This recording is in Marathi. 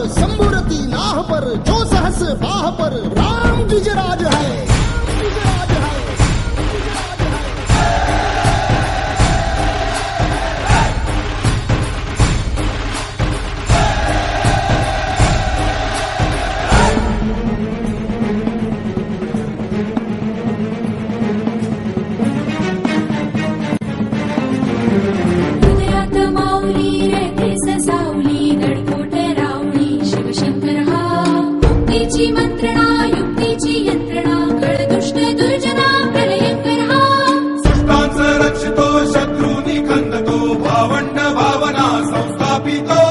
पर शंभुरती नाह पर जो सहस बाह पर राम गिजराज बुद्धीची मंत्रणा युक्तीची यंत्रणा गळदुष्ट दुर्जना प्रलयंकर हा सृष्टांच रक्षितो शत्रूनी खंदतो भावंड भावना संस्थापितो.